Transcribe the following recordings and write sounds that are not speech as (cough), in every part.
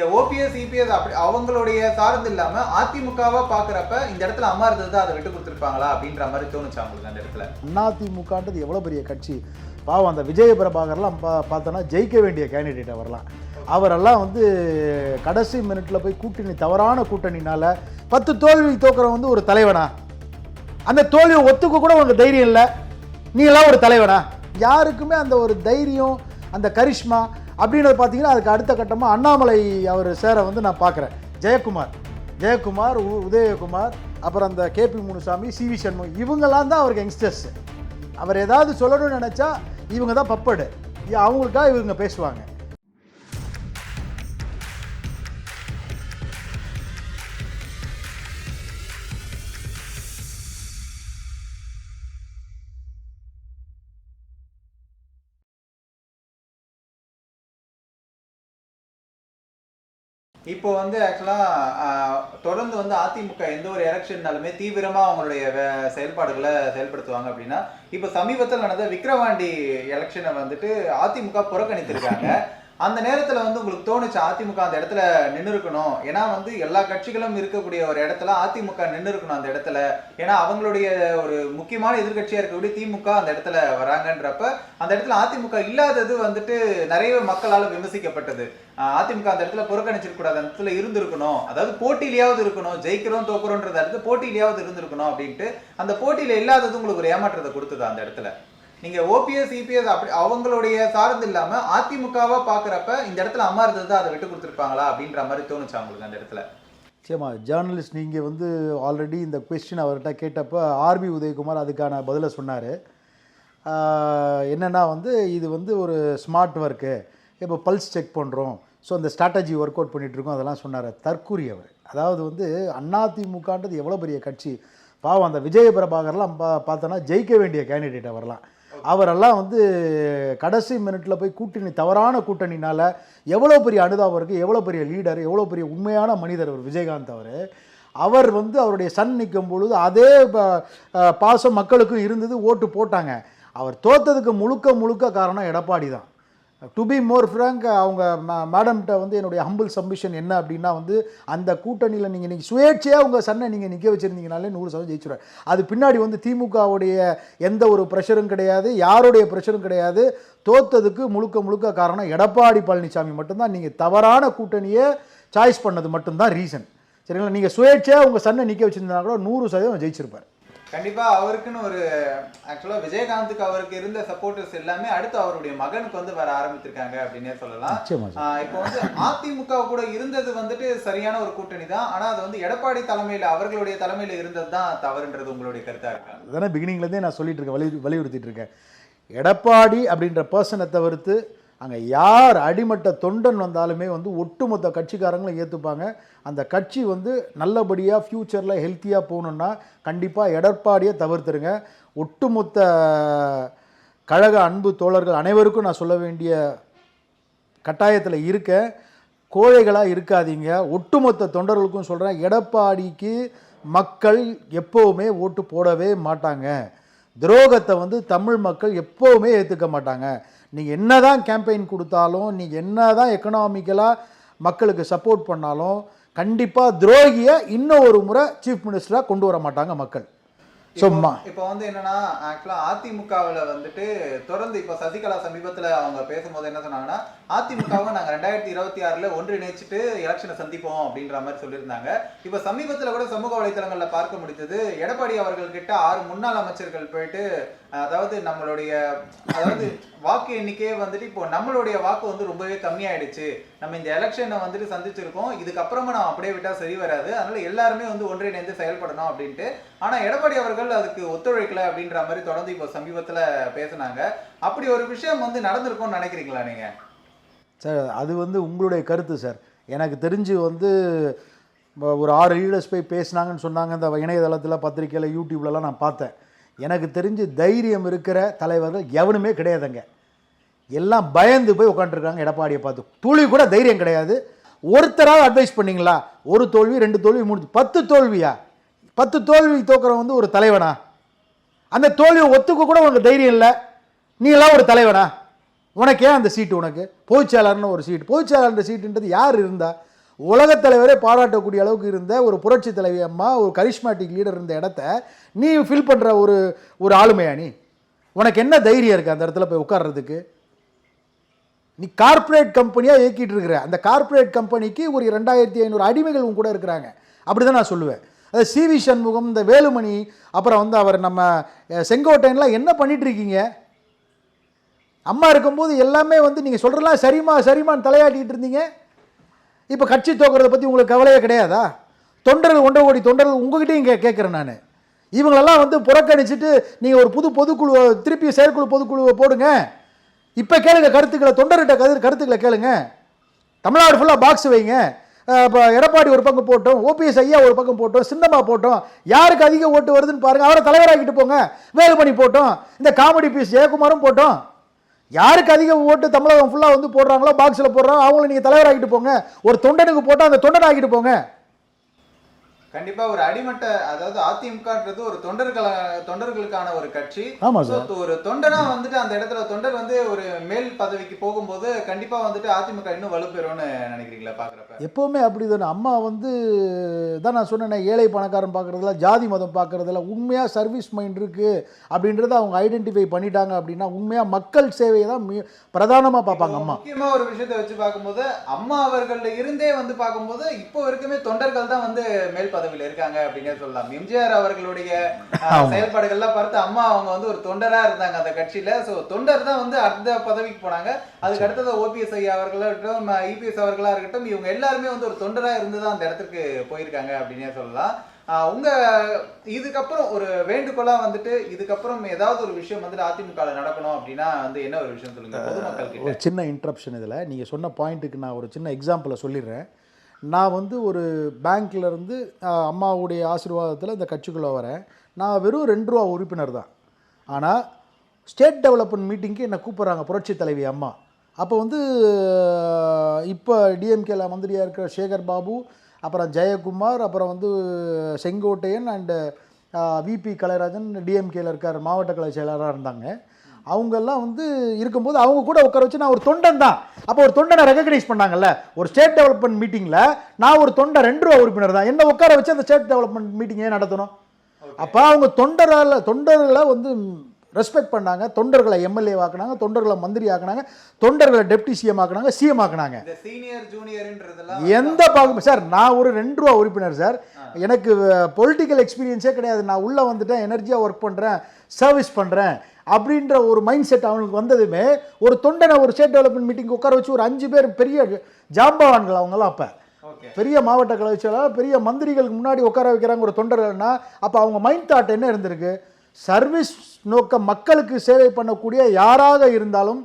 நீங்க OPS EPS அப்படி அவங்களுடைய சார்ந்து இல்லாம அதிமுகவா பாக்குறப்ப இந்த இடத்துல அம்மா இருந்தது அதை விட்டு கொடுத்துருப்பாங்களா அப்படின்ற மாதிரி தோணுச்சு அவங்களுக்கு அந்த இடத்துல? அதிமுகன்றது எவ்வளோ பெரிய கட்சி? பாவம் அந்த விஜய பிரபாகர்லாம் பா பார்த்தோன்னா ஜெயிக்க வேண்டிய கேண்டிடேட் அவர்லாம். அவரெல்லாம் வந்து கடைசி மினிட்ல போய் கூட்டணி தவறான கூட்டணினால பத்து தோல்வி தோக்குறவன் வந்து ஒரு தலைவனா? அந்த தோல்வியை ஒத்துக்க கூட உனக்கு தைரியம் இல்லை. நீ எல்லாம் ஒரு தலைவனா? யாருக்குமே அந்த ஒரு தைரியம் அந்த கரிஷ்மா அப்படின்றத பார்த்தீங்கன்னா அதுக்கு அடுத்த கட்டமாக அண்ணாமலை அவர் சேர வந்து நான் பார்க்குறேன். ஜெயக்குமார். ஜெயக்குமார் உ- உதயகுமார் அப்புறம் அந்த KP Munusamy C V Shanmugam இவங்கெல்லாம் தான் அவருக்கு யங்ஸ்டர்ஸ் அவர் ஏதாவது சொல்லணும்னு நினச்சா இவங்க தான் பப்படு. அவங்களுக்காக இவங்க பேசுவாங்க. இப்போ வந்து ஆக்சுவலா தொடர்ந்து வந்து அதிமுக எந்த ஒரு எலெக்ஷன்னாலுமே தீவிரமா அவங்களுடைய வே- செயல்பாடுகளை செயல்படுத்துவாங்க அப்படின்னா இப்போ சமீபத்தில் நடந்த விக்ரவாண்டி எலெக்ஷனை வந்துட்டு அதிமுக புறக்கணித்திருக்காங்க. (laughs) அந்த நேரத்தில் வந்து உங்களுக்கு தோணுச்சு அதிமுக அந்த இடத்துல நின்று இருக்கணும் ஏன்னா வந்து எல்லா கட்சிகளும் இருக்கக்கூடிய ஒரு இடத்துல அதிமுக நின்று இருக்கணும் அந்த இடத்துல. ஏன்னா அவங்களுடைய ஒரு முக்கியமான எதிர்கட்சியாக இருக்கக்கூடிய திமுக அந்த இடத்துல வராங்கன்றப்ப அந்த இடத்துல அதிமுக இல்லாதது வந்துட்டு நிறைய மக்களால் விமர்சிக்கப்பட்டது. அதிமுக அந்த இடத்துல புறக்கணிச்சிருக்கூடாது அந்த இடத்துல இருந்திருக்கணும். அதாவது போட்டியிலேயாவது இருக்கணும். ஜெயிக்கிறோம் தோக்குறோன்றது அடுத்து போட்டியிலேயாவது இருந்திருக்கணும் அப்படின்ட்டு அந்த போட்டியில் இல்லாதது உங்களுக்கு ஒரு ஏமாற்றத்தை கொடுத்தது அந்த இடத்துல? நீங்க ஓபிஎஸ் இபிஎஸ் அப்படி அவங்களுடைய சார்ந்து இல்லாம அதிமுகவா பாக்குறப்ப இந்த இடத்துல அம்மா இருந்தது அதை விட்டு கொடுத்துருப்பாங்களா அப்படின்ற மாதிரி தோணுச்சா அவங்களுக்கு அந்த இடத்துல? சரிம்மா ஜேர்னலிஸ்ட் நீங்கள் வந்து ஆல்ரெடி இந்த கொஸ்டின் அவர்கிட்ட கேட்டப்போ ஆர்பி உதயகுமார் அதுக்கான பதிலை சொன்னார். என்னென்னா வந்து இது வந்து ஒரு ஸ்மார்ட் ஒர்க்கு இப்போ பல்ஸ் செக் பண்ணுறோம் ஸோ அந்த ஸ்ட்ராட்டஜி ஒர்க் அவுட் பண்ணிகிட்ருக்கோம் அதெல்லாம் சொன்னார். தற்கூறி அவர். அதாவது வந்து அதிமுகன்றது எவ்வளோ பெரிய கட்சி? பாவம் அந்த விஜய பிரபாகர்லாம் பா பார்த்தோன்னா ஜெயிக்க வேண்டிய கேண்டிடேட் அவர்லாம். அவரெல்லாம் வந்து கடைசி மினிட்ல போய் கூட்டணி தவறான கூட்டணினால எவ்வளோ பெரிய அனுதாபம் இருக்குது எவ்வளோ பெரிய லீடர் எவ்வளோ பெரிய உண்மையான மனிதர் அவர் விஜயகாந்த் அவர். அவர் வந்து அவருடைய சன் நிற்கும் பொழுது அதே பாசம் மக்களுக்கும் இருந்தது ஓட்டு போட்டாங்க. அவர் தோத்ததுக்கு முழுக்க முழுக்க காரணம் எடப்பாடி தான். டு பி மோர் ஃப்ராங்க் அவங்க மேடம்கிட்ட வந்து என்னுடைய ஹம்பிள் சப்மிஷன் என்ன அப்படின்னா வந்து அந்த கூட்டணியில் நீங்கள் நீங்கள் சுயேட்சையாக உங்கள் சன்னை நீங்கள் நிற்க வச்சுருந்தீங்கனாலே நூறு சதவீதம் ஜெயிச்சுருவார். அது பின்னாடி வந்து திமுகவுடைய எந்த ஒரு ப்ரெஷரும் கிடையாது யாருடைய ப்ரெஷரும் கிடையாது. தோத்ததுக்கு முழுக்க முழுக்க காரணம் எடப்பாடி பழனிசாமி மட்டும்தான். நீங்கள் தவறான கூட்டணியை சாய்ஸ் பண்ணது மட்டும்தான் ரீசன் சரிங்களா? நீங்கள் சுயேட்சையாக உங்கள் சன்னை நிற்க வச்சுருந்தா கூட நூறு சதவீதம் ஜெயிச்சிருப்பார். கண்டிப்பா அவருக்குன்னு ஒரு ஆக்சுவலா விஜயகாந்துக்கு அவருக்கு இருந்த சப்போர்ட்டர்ஸ் எல்லாமே அடுத்து அவருடைய மகனுக்கு வந்து வர ஆரம்பித்திருக்காங்க அப்படின்னே சொல்லலாம். இப்போ வந்து அதிமுக கூட இருந்தது வந்துட்டு சரியான ஒரு கூட்டணி தான். ஆனா அது வந்து எடப்பாடி தலைமையில அவர்களுடைய தலைமையில இருந்தது தான் தவறுன்றது உங்களுடைய கருத்தா இருக்கா? அதானே பிகினிங்லேருந்தே நான் சொல்லிட்டு இருக்கேன் வலி வலியுறுத்திட்டு இருக்கேன். எடப்பாடி அப்படின்ற பர்சனை தவிர்த்து அங்கே யார் அடிமட்ட தொண்டன் வந்தாலுமே வந்து ஒட்டுமொத்த கட்சிக்காரங்களும் ஏற்றுப்பாங்க அந்த கட்சி வந்து நல்லபடியாக ஃப்யூச்சரில் ஹெல்த்தியாக போகணுன்னா கண்டிப்பாக எடப்பாடியை தவிர்த்துருங்க. ஒட்டுமொத்த கழக அன்பு தோழர்கள் அனைவருக்கும் நான் சொல்ல வேண்டிய கட்டாயத்தில் இருக்க கோழைகளாக இருக்காதீங்க. ஒட்டுமொத்த தொண்டர்களுக்கும் சொல்கிறேன் எடப்பாடிக்கு மக்கள் எப்போவுமே ஓட்டு போடவே மாட்டாங்க. துரோகத்தை வந்து தமிழ் மக்கள் எப்போவுமே ஏற்றுக்க மாட்டாங்க. நீங்கள் என்ன தான் கேம்பெயின் கொடுத்தாலும் நீங்கள் என்ன தான் எக்கனாமிக்கலாக மக்களுக்கு சப்போர்ட் பண்ணாலும் கண்டிப்பாக துரோகியை இன்னும் ஒரு முறை சீஃப் மினிஸ்டராக கொண்டு வர மாட்டாங்க மக்கள். ஸோ இப்போ- வந்து என்னன்னா ஆக்சுவலா அதிமுகவுல வந்துட்டு தொடர்ந்து இப்போ சசிகலா சமீபத்துல அவங்க பேசும்போது என்ன சொன்னாங்கன்னா அதிமுகவை நாங்க ரெண்டாயிரத்தி இருபத்தி ஆறுல ஒன்றிணைச்சிட்டு எலெக்ஷனை சந்திப்போம் அப்படின்ற மாதிரி சொல்லியிருந்தாங்க. இப்போ சமீபத்துல கூட சமூக வலைத்தளங்கள்ல பார்க்க முடிஞ்சது எடப்பாடி அவர்கள் கிட்ட ஆறு முன்னாள் அமைச்சர்கள் போயிட்டு அதாவது நம்மளுடைய அதாவது வாக்கு எண்ணிக்கையே வந்துட்டு இப்போ நம்மளுடைய வாக்கு வந்து ரொம்பவே கம்மியாயிடுச்சு. நம்ம இந்த எலெக்ஷனை வந்துட்டு சந்திச்சிருக்கோம். இதுக்கப்புறமா நம்ம அப்படியே விட்டா சரி வராது. அதனால எல்லாருமே வந்து ஒன்றிணைந்து செயல்படணும் அப்படின்ட்டு. ஆனா எடப்பாடி அவர்கள் அதுக்கு ஒத்துழைக்கல அப்படின்ற மாதிரி தொடர்ந்து இப்போ சமீபத்துல பேசுனாங்க. அப்படி ஒரு விஷயம் வந்து நடந்திருக்கும்னு நினைக்கிறீங்களா நீங்க? சார் அது வந்து உங்களுடைய கருத்து சார். எனக்கு தெரிஞ்சு வந்து ஒரு ஆறு லீடர்ஸ் போய் பேசுனாங்கன்னு சொன்னாங்க. இந்த இணையதளத்தில் பத்திரிக்கையில் யூடியூப்லலாம் நான் பார்த்தேன். எனக்கு தெரிஞ்சு தைரியம் இருக்கிற தலைவர்கள் எவனுமே கிடையாதுங்க. எல்லாம் பயந்து போய் உட்காந்துருக்காங்க எடப்பாடியை பார்த்து. துளி கூட தைரியம் கிடையாது. ஒருத்தராக அட்வைஸ் பண்ணீங்களா? ஒரு தோல்வி ரெண்டு தோல்வி மூணு பத்து தோல்வியா? பத்து தோல்வி தோக்குறவன் வந்து ஒரு தலைவனா? அந்த தோல்வியை ஒத்துக்க கூட உனக்கு தைரியம் இல்லை. நீ எல்லாம் ஒரு தலைவனா? உனக்கே அந்த சீட்டு உனக்கு? பொதுச்செயலாளர்னு ஒரு சீட்டு பொதுச்செயலாளர் சீட்டுன்றது யார் இருந்தால் உலகத் தலைவரே பாராட்டக்கூடிய அளவுக்கு இருந்த ஒரு புரட்சி தலைவி அம்மா ஒரு கரிஷ்மாட்டிக் லீடர் இருந்த இடத்த நீ ஃபில் பண்ணுற ஒரு ஒரு ஆளுமையா நீ? உனக்கு என்ன தைரியம் இருக்குது அந்த இடத்துல போய் உட்கார்றதுக்கு? நீ கார்ப்பரேட் கம்பெனியாக இயக்கிட்டு இருக்கிற. அந்த கார்ப்பரேட் கம்பெனிக்கு ஒரு ரெண்டாயிரத்தி ஐநூறு அடிமைகள் கூட இருக்கிறாங்க. அப்படி தான் நான் சொல்லுவேன். அது சி வி சண்முகம் இந்த வேலுமணி அப்புறம் வந்து அவர் நம்ம செங்கோட்டையன்லாம் என்ன பண்ணிட்டு இருக்கீங்க? அம்மா இருக்கும்போது எல்லாமே வந்து நீங்கள் சொல்கிறலாம் சரிம்மா சரிம்மான்னு தலையாட்டிகிட்டு இருந்தீங்க. இப்போ கட்சி தோக்கிறத பற்றி உங்களுக்கு கவலையே கிடையாதா? தொண்டர்கள் ஒன்றரை கோடி தொண்டர்கள் உங்ககிட்டையும் கே கேட்குறேன் நான். இவங்களெல்லாம் வந்து புறக்கணிச்சிட்டு நீங்கள் ஒரு புது பொதுக்குழுவை திருப்பி செயற்குழு பொதுக்குழுவை போடுங்க. இப்போ கேளுங்க கருத்துக்களை தொண்டர்கிட்ட கரு கருத்துக்களை கேளுங்க. தமிழ்நாடு ஃபுல்லாக பாக்ஸ் வைங்க. இப்போ எடப்பாடி ஒரு பக்கம் போட்டோம் ஓபிஎஸ் ஐயா ஒரு பக்கம் போட்டோம் சின்னம்மா போட்டோம். யாருக்கு அதிக ஓட்டு வருதுன்னு பாருங்கள் அவரை தலைவராகிட்டு போங்க. வேலுமணி போட்டோம். இந்த காமெடி பீஸ் ஜெயக்குமாரும் போட்டோம். யாருக்கு அதிக ஓட்டு தமிழகம் ஃபுல்லாக வந்து போடுறாங்களோ பாக்ஸில் போடுறாங்க அவங்கள நீங்கள் தலைவராகிட்டு போங்க. ஒரு தொண்டனுக்கு போட்டால் அந்த தொண்டன் ஆகிட்டு போங்க. கண்டிப்பா ஒரு அடிமட்ட அதாவது அதிமுகன்றது ஒரு தொண்டர்கள தொண்டர்களுக்கான ஒரு கட்சி. ஒரு தொண்டனா வந்துட்டு அந்த இடத்துல தொண்டர் வந்து ஒரு மேல் பதவிக்கு போகும்போது கண்டிப்பா வந்துட்டு அதிமுக இன்னும் வலுப்பெறும்னு நினைக்கிறீங்களா பாக்குறப்ப? எப்போவுமே அப்படி தானே அம்மா வந்து தான் நான் சொன்னேனே ஏழை பணக்காரன் பார்க்குறதுல ஜாதி மதம் பார்க்குறதுல உண்மையாக சர்வீஸ் மைண்ட் இருக்குது அப்படின்றத அவங்க ஐடென்டிஃபை பண்ணிட்டாங்க அப்படின்னா உண்மையாக மக்கள் சேவையை தான் மீ பிரதானமாக பார்ப்பாங்க அம்மா. முக்கியமா ஒரு விஷயத்தை வச்சு பார்க்கும்போது அம்மா அவர்கள்ல இருந்தே வந்து பார்க்கும்போது இப்போ வரைக்குமே தொண்டர்கள் தான் வந்து மேல் பதவியில இருக்காங்க அப்படின்னே சொல்லலாம். எம்ஜிஆர் அவர்களுடைய செயல்பாடுகள்லாம் பார்த்து அம்மா அவங்க வந்து ஒரு தொண்டரா இருந்தாங்க அந்த கட்சியில. சோ தொண்டர் தான் வந்து அடுத்த பதவிக்கு போனாங்க. அதுக்கு அடுத்தது ஓபிஎஸ் ஐயா அவர்களா இருக்கட்டும் இபிஎஸ் அவர்களா இருக்கட்டும் இவங்க எல்லாருமே வந்து ஒரு தொண்டரா இருந்து தான் அந்த இடத்துக்கு போயிருக்காங்க அப்படின்னே சொல்லலாம். உங்க இதுக்கப்புறம் ஒரு வேண்டுகோளா வந்துட்டு இதுக்கப்புறம் ஏதாவது ஒரு விஷயம் வந்துட்டு அதிமுக நடக்கணும் அப்படின்னா வந்து என்ன ஒரு விஷயம் சொல்லுங்க? ஒரு சின்ன இன்ட்ரப்ஷன் இதில். நீங்கள் சொன்ன பாயிண்ட்டுக்கு நான் ஒரு சின்ன எக்ஸாம்பிளை சொல்லிடுறேன். நான் வந்து ஒரு பேங்க்லேருந்து அம்மாவுடைய ஆசீர்வாதத்தில் இந்த கட்சிக்குள்ளே வரேன். நான் வெறும் ரெண்டு ரூபா உறுப்பினர் தான். ஆனால் ஸ்டேட் டெவலப்மெண்ட் மீட்டிங்க்கு என்னை கூப்பிட்றாங்க புரட்சி தலைவி அம்மா. அப்போ வந்து இப்போ டிஎம்கேல மந்திரியாக இருக்கிற சேகர் பாபு அப்புறம் ஜெயக்குமார் அப்புறம் வந்து Sengottaiyan and V P Kalairajan டிஎம்கேல இருக்கார் மாவட்ட கலை செயலராக இருந்தாங்க. அவங்கெல்லாம் வந்து இருக்கும்போது அவங்க கூட உட்கார வச்சு நான் ஒரு தொண்டன் தான். அப்போ ஒரு தொண்டனை ரெகக்னைஸ் பண்ணாங்கல்ல? ஒரு ஸ்டேட் டெவலப்மெண்ட் மீட்டிங்கில் நான் ஒரு தொண்டை ரெண்டு ரூபா உறுப்பினர் தான். என்ன உட்கார வச்சு அந்த ஸ்டேட் டெவலப்மெண்ட் மீட்டிங் ஏன் நடத்தணும்? அப்போ அவங்க தொண்டரால் தொண்டர்களை வந்து ரெஸ்பெக்ட் பண்ணாங்க. தொண்டர்களை எம்எல்ஏ ஆக்குனாங்க தொண்டர்களை மந்திரி ஆக்குனாங்க தொண்டர்களை டெப்டி சிஎம் ஆக்குனாங்க சிஎம் ஆக்குனாங்க. சீனியர் எந்த பாகு சார் நான் ஒரு ரெண்டு ரூபா உறுப்பினர் சார். எனக்கு பொலிட்டிக்கல் எக்ஸ்பீரியன்ஸே கிடையாது. நான் உள்ளே வந்துட்டேன் எனர்ஜியாக ஒர்க் பண்ணுறேன் சர்வீஸ் பண்ணுறேன் அப்படின்ற ஒரு மைண்ட் செட் அவனுக்கு வந்ததுமே ஒரு தொண்டனை ஒரு ஸ்டேட் டெவலப்மெண்ட் மீட்டிங் உட்கார வச்சு ஒரு அஞ்சு பேர் பெரிய ஜாம்பவான்கள் அவங்கெல்லாம் அப்போ. பெரிய மாவட்ட கலைச்சலாளர் பெரிய மந்திரிகளுக்கு முன்னாடி உட்கார வைக்கிறாங்க ஒரு தொண்டர்கள்னா அப்போ அவங்க மைண்ட் தாட் என்ன இருந்திருக்கு? சர்வீஸ் நோக்க மக்களுக்கு சேவை பண்ணக்கூடிய யாராக இருந்தாலும்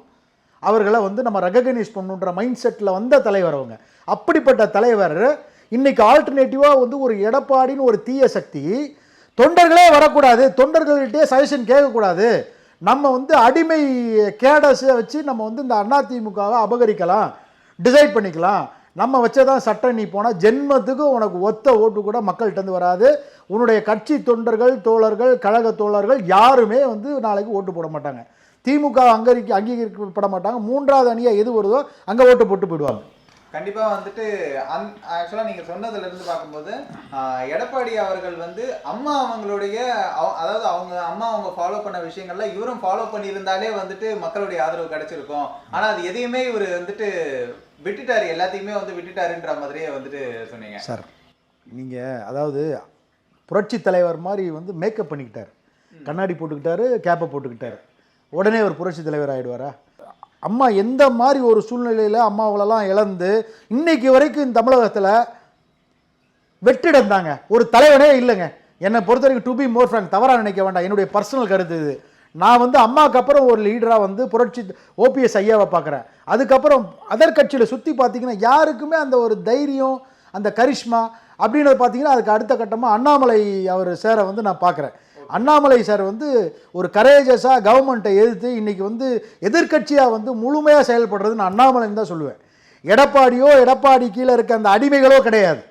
அவர்களை வந்து நம்ம ரெகக்னைஸ் பண்ணுன்ற மைண்ட் செட்டில் வந்த தலைவர் அவங்க. அப்படிப்பட்ட தலைவர் இன்னைக்கு ஆல்டர்னேட்டிவாக வந்து ஒரு எடப்பாடின்னு ஒரு தீய சக்தி தொண்டர்களே வரக்கூடாது தொண்டர்கள்கிட்டே சஜஷன் கேட்கக்கூடாது. நம்ம வந்து அடிமை கேடஸை வச்சு நம்ம வந்து இந்த அதிமுகவை அபகரிக்கலாம் டிசைட் பண்ணிக்கலாம். நம்ம வச்சதான் சட்டம் நீ போனால் ஜென்மத்துக்கு உனக்கு ஒத்த ஓட்டு கூட மக்கள்கிட்டருந்து வராது. உன்னுடைய கட்சி தொண்டர்கள் தோழர்கள் கழக தோழர்கள் யாருமே வந்து நாளைக்கு ஓட்டு போட மாட்டாங்க. திமுக அங்கீகரிக்க அங்கீகரிக்கப்பட மாட்டாங்க. மூன்றாவது அணியாக எது வருதோ அங்கே ஓட்டு போட்டு போயிடுவாங்க. கண்டிப்பா வந்துட்டு அந் ஆக்சுவலா நீங்க சொன்னதுல இருந்து பார்க்கும்போது எடப்பாடி அவர்கள் வந்து அம்மா அவங்களுடைய அவ- அதாவது அவங்க அம்மா அவங்க ஃபாலோ பண்ண விஷயங்கள்ல இவரும் ஃபாலோ பண்ணியிருந்தாலே வந்துட்டு மக்களுடைய ஆதரவு கிடைச்சிருக்கும். ஆனா அது எதையுமே இவர் வந்துட்டு விட்டுட்டாரு. எல்லாத்தையுமே வந்து விட்டுட்டாருன்ற மாதிரியே வந்துட்டு சொன்னீங்க. சார் நீங்கள் அதாவது புரட்சி தலைவர் மாதிரி வந்து மேக்கப் பண்ணிக்கிட்டார். கண்ணாடி போட்டுக்கிட்டாரு கேப்பை போட்டுக்கிட்டாரு. உடனே ஒரு புரட்சி தலைவர் ஆயிடுவாரா? அம்மா எந்த மாதிரி ஒரு சூழ்நிலையில் அம்மாவளெல்லாம் இழந்து இன்னைக்கு வரைக்கும் இந்த தமிழகத்தில் வெற்றிடம் தாங்க ஒரு தலைவனே இல்லைங்க. என்னை பொறுத்த வரைக்கும் டு பி மோர் ஃப்ராங்க் தவறாக நினைக்க வேண்டாம். என்னுடைய பர்சனல் கருத்து இது. நான் வந்து அம்மாவுக்கு அப்புறம் ஒரு லீடராக வந்து புரட்சி ஓபிஎஸ் ஐயாவை பார்க்குறேன். அதுக்கப்புறம் அதர் கட்சியில் சுற்றி பார்த்தீங்கன்னா யாருக்குமே அந்த ஒரு தைரியம் அந்த கரிஷ்மா அப்படின்றத பார்த்தீங்கன்னா அதுக்கு அடுத்த கட்டமாக அண்ணாமலை அவர் சேரை வந்து நான் பார்க்குறேன். அண்ணாமலை சார் வந்து ஒரு கரேஜஸாக கவர்மெண்ட்டை எதிர்த்து இன்றைக்கி வந்து எதிர்க்கட்சியாக வந்து முழுமையாக செயல்படுறது நான் அண்ணாமலைன்னு தான் சொல்லுவேன். எடப்பாடியோ எடப்பாடி கீழே இருக்க அந்த அடிமைகளோ கிடையாது.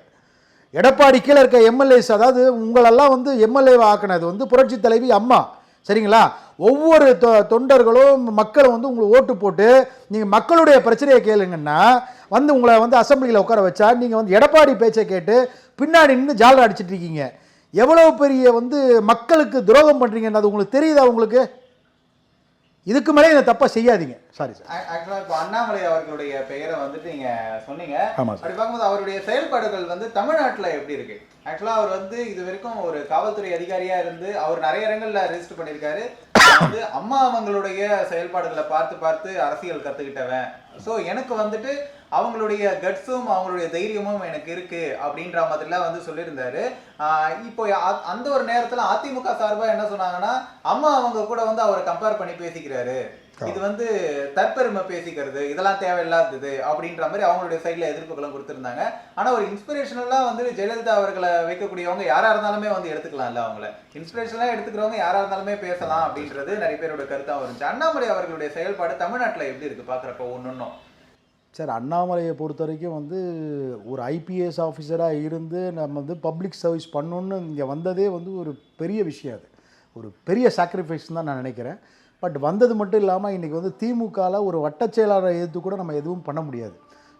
எடப்பாடி கீழே இருக்க எம்எல்ஏஸ் அதாவது உங்களெல்லாம் வந்து எம்எல்ஏ ஆக்கினது வந்து புரட்சி தலைவி அம்மா. சரிங்களா? ஒவ்வொரு தொ- தொண்டர்களும் மக்களை வந்து உங்களுக்கு ஓட்டு போட்டு நீங்கள் மக்களுடைய பிரச்சனையை கேளுங்கன்னா வந்து உங்களை வந்து அசம்பிளியில் உட்கார வச்சா நீங்கள் வந்து எடப்பாடி பேச்சை கேட்டு பின்னாடி நின்று ஜாலர் அடிச்சிட்டு எவ்வளோ எவ்வளவு பெரிய வந்து மக்களுக்கு துரோகம் பண்ணுறீங்கன்னு அது உங்களுக்கு தெரியுதா உங்களுக்கு? இதுக்கு மேலே இந்த தப்பை செய்யாதீங்க. சாரி சார் ஆக்சுவலா இப்போ அண்ணாமலை அவர்களுடைய பெயரை வந்துட்டு நீங்க சொன்னீங்க. ஆமாம் அப்படி பார்க்கும்போது அவருடைய செயல்பாடுகள் வந்து தமிழ்நாட்டுல எப்படி இருக்கு? ஆக்சுவலா அவர் வந்து இது வரைக்கும் ஒரு காவல்துறை அதிகாரியா இருந்து அவர் நிறைய இடங்கள்ல ரெஜிஸ்டர் பண்ணியிருக்காரு. நான் வந்து அம்மா அவங்களுடைய செயல்பாடுகளை பார்த்து பார்த்து அரசியல் கத்துக்கிட்டவன். ஸோ எனக்கு வந்துட்டு அவங்களுடைய கட்ஸும் அவங்களுடைய தைரியமும் எனக்கு இருக்கு அப்படின்ற மாதிரிலாம் வந்து சொல்லியிருந்தாரு. இப்போ அந்த ஒரு நேரத்துல அதிமுக சார்பா என்ன சொன்னாங்கன்னா அம்மா அவங்க கூட வந்து அவரை கம்பேர் பண்ணி பேசிக்கிறாரு. இது வந்து தற்பெருமை பேசிக்கிறது இதெல்லாம் தேவையில்லாதது அப்படின்ற மாதிரி அவங்களுடைய சைடுல எதிர்ப்புகளும் கொடுத்திருந்தாங்க. ஆனா ஒரு இன்ஸ்பிரேஷனலா வந்து ஜெயலலிதா அவர்களை வைக்கக்கூடியவங்க யாரா இருந்தாலுமே வந்து எடுத்துக்கலாம்ல அவங்கள. இன்ஸ்பிரேஷனலா எடுத்துக்கிறவங்க யாரா இருந்தாலுமே பேசலாம் அப்படின்றது நிறைய பேரோட கருத்தா இருந்துச்சு. அண்ணாமலை அவர்களுடைய செயல்பாடு தமிழ்நாட்டுல எப்படி இருக்கு பாக்குறப்ப ஒன்னொன்னும்? சார் அண்ணாமலையை பொறுத்த வரைக்கும் வந்து ஒரு ஐபிஎஸ் ஆஃபீஸராக இருந்து நம்ம வந்து பப்ளிக் சர்வீஸ் பண்ணணுன்னு இங்கே வந்ததே வந்து ஒரு பெரிய விஷயம் அது. ஒரு பெரிய சாக்ரிஃபைஸ் தான் நான் நினைக்கிறேன். பட் வந்தது மட்டும் இல்லாமல் இன்றைக்கி வந்து திமுகவில் ஒரு வட்டச் செயலாளரை எதிர்த்து கூட நம்ம எதுவும் பண்ண முடியாது.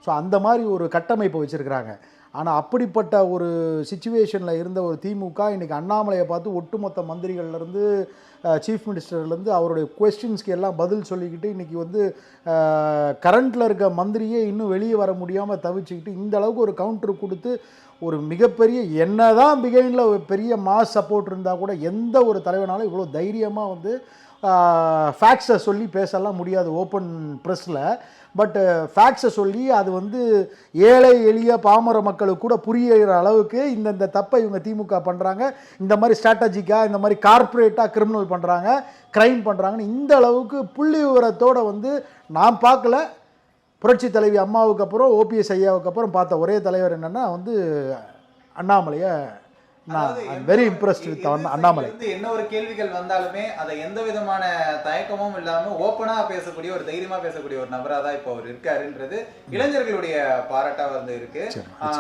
ஸோ அந்த மாதிரி ஒரு கட்டமைப்பை வச்சுருக்கிறாங்க. ஆனால் அப்படிப்பட்ட ஒரு சுச்சுவேஷனில் இருந்த ஒரு திமுக இன்றைக்கி அண்ணாமலையை பார்த்து ஒட்டுமொத்த மந்திரிகள்லேருந்து சீஃப் மினிஸ்டர்லேருந்து அவருடைய கொஸ்டின்ஸ்க்கு எல்லாம் பதில் சொல்லிக்கிட்டு இன்றைக்கி வந்து கரண்ட்டில் இருக்க மந்திரியே இன்னும் வெளியே வர முடியாமல் தவிச்சுக்கிட்டு இந்த அளவுக்கு ஒரு கவுண்டர் கொடுத்து ஒரு மிகப்பெரிய என்னதான் பிகைனில் ஒரு பெரிய மாஸ் சப்போர்ட் இருந்தால் கூட எந்த ஒரு தலைவனாலும் இவ்வளோ தைரியமாக வந்து ஃபேக்ட்ஸை சொல்லி பேசலாம் முடியாது ஓப்பன் ப்ரெஸ்ஸில் பட் ஃபேக்ட்ஸை சொல்லி அது வந்து ஏழை எளிய பாமர மக்களுக்கு கூட புரியிற அளவுக்கு இந்தந்த தப்பை இவங்க திமுக பண்ணுறாங்க இந்த மாதிரி ஸ்ட்ராட்டஜிக்காக இந்த மாதிரி கார்ப்பரேட்டாக கிரிமினல் பண்ணுறாங்க க்ரைம் பண்ணுறாங்கன்னு இந்த அளவுக்கு புள்ளி விவரத்தோடு வந்து நான் பார்க்கல. புரட்சி தலைவி அம்மாவுக்கு அப்புறம் ஓபிஎஸ் ஐயாவுக்கு அப்புறம் பார்த்த ஒரே தலைவர் என்னென்னா வந்து அண்ணாமலையை நான் வெரி இம்ப்ரெஸ்ட் வித் அண்ணாமலை என்ன ஒரு கேள்விகள் வந்தாலுமே அதை எந்த விதமான தயக்கமும் இல்லாம ஓப்பனா பேசக்கூடிய ஒரு தைரியமா பேசக்கூடிய ஒரு நபரா தான் இப்போ அவர் இருக்காருன்றது இளைஞர்களுடைய பாராட்டா வந்து இருக்கு.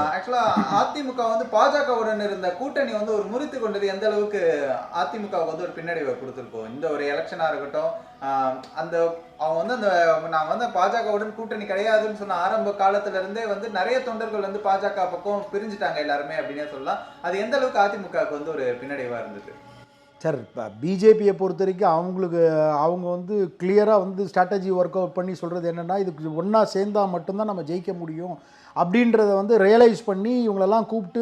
ஆக்சுவலா அதிமுக வந்து பாஜகவுடன் இருந்த கூட்டணி வந்து ஒரு முறித்து கொண்டது எந்த அளவுக்கு அதிமுகவுக்கு வந்து ஒரு பின்னடைவை கொடுத்துருக்கோம் இந்த ஒரு எலெக்ஷனா இருக்கட்டும் அந்த அவங்க வந்து அந்த நான் வந்து பாஜகவுடன் கூட்டணி கிடையாதுன்னு சொன்ன ஆரம்ப காலத்துல இருந்தே வந்து நிறைய தொண்டர்கள் வந்து பாஜக பக்கம் பிரிஞ்சுட்டாங்க எல்லாருமே அப்படின்னே சொல்லலாம். அது எந்த அளவுக்கு அதிமுகவுக்கு வந்து ஒரு பின்னடைவா இருந்தது? சார் இப்போ பிஜேபியை பொறுத்த வரைக்கும் அவங்களுக்கு அவங்க வந்து கிளியராக வந்து ஸ்ட்ராட்டஜி ஒர்க் அவுட் பண்ணி சொல்கிறது என்னென்னா இதுக்கு ஒன்றா சேர்ந்தால் மட்டும்தான் நம்ம ஜெயிக்க முடியும். அப்படின்றத வந்து ரியலைஸ் பண்ணி இவங்களெல்லாம் கூப்பிட்டு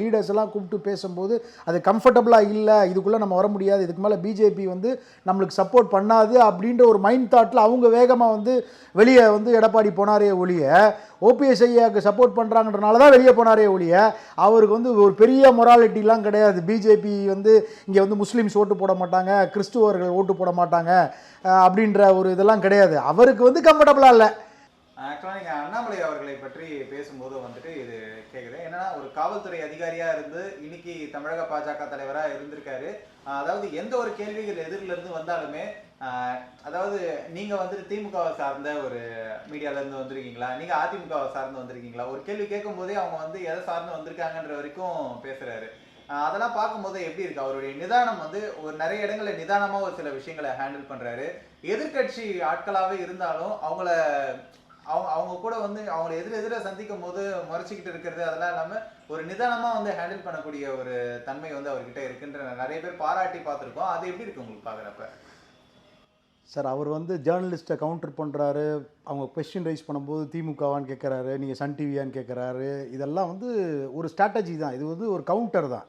லீடர்ஸ் எல்லாம் கூப்பிட்டு பேசும்போது அது கம்ஃபர்டபுளாக இல்லை இதுக்குள்ளே நம்ம வர முடியாது இதுக்கு மேலே பிஜேபி வந்து நம்மளுக்கு சப்போர்ட் பண்ணாது அப்படின்ற ஒரு மைண்ட் தாட்டில் அவங்க வேகமாக வந்து வெளியே வந்து எடப்பாடி போனாரே ஒழிய ஓபிஎஸ் ஐயாவுக்கு சப்போர்ட் பண்ணுறாங்கன்றனால தான் வெளியே போனாரே ஒழிய அவருக்கு வந்து ஒரு பெரிய மொராலிட்டிலாம் கிடையாது. பிஜேபி வந்து இங்கே வந்து முஸ்லீம்ஸ் ஓட்டு போட மாட்டாங்க கிறிஸ்துவர்கள் ஓட்டு போட மாட்டாங்க அப்படின்ற ஒரு இதெல்லாம் கிடையாது. அவருக்கு வந்து கம்ஃபர்டபுளாக இல்லை. ஆக்சுவலாக நீங்கள் அண்ணாமலை அவர்களை பற்றி பேசும்போது வந்துட்டு இது கேட்குது என்னன்னா ஒரு காவல்துறை அதிகாரியாக இருந்து இன்னைக்கு தமிழக பாஜக தலைவராக இருந்திருக்காரு. அதாவது எந்த ஒரு கேள்விகள் எதிரிலிருந்து வந்தாலுமே அதாவது நீங்கள் வந்துட்டு திமுகவை சார்ந்த ஒரு மீடியாவிலேருந்து வந்திருக்கீங்களா? நீங்கள் அதிமுகவை சார்ந்து வந்திருக்கீங்களா? ஒரு கேள்வி கேட்கும் போதே அவங்க வந்து எதை சார்ந்து வந்திருக்காங்கன்ற வரைக்கும் பேசுகிறாரு அதெல்லாம் பார்க்கும்போது எப்படி இருக்கு? அவருடைய நிதானம் வந்து ஒரு நிறைய இடங்களில் நிதானமாக ஒரு சில விஷயங்களை ஹேண்டில் பண்ணுறாரு எதிர்க்கட்சி ஆட்களாகவே இருந்தாலும் அவங்கள அவங்க அவங்க கூட வந்து அவங்களை எதிர எதிர சந்திக்கும் போது முறைச்சிக்கிட்டு இருக்கிறது அதெல்லாம் இல்லாமல் ஒரு நிதானமாக வந்து ஹேண்டில் பண்ணக்கூடிய ஒரு தன்மை வந்து அவர்கிட்ட இருக்குன்ற நிறைய பேர் பாராட்டி பார்த்துருக்கோம். அது எப்படி இருக்கு உங்களுக்கு பார்க்குறப்ப சார் அவர் வந்து ஜேர்னலிஸ்ட்டை கவுண்டர் பண்ணுறாரு அவங்க கொஸ்டின் ரைஸ் பண்ணும்போது திமுகவான்னு கேட்குறாரு நீங்கள் சன் டிவியான்னு கேட்குறாரு இதெல்லாம் வந்து ஒரு ஸ்ட்ராட்டஜி தான். இது வந்து ஒரு கவுண்டர் தான்.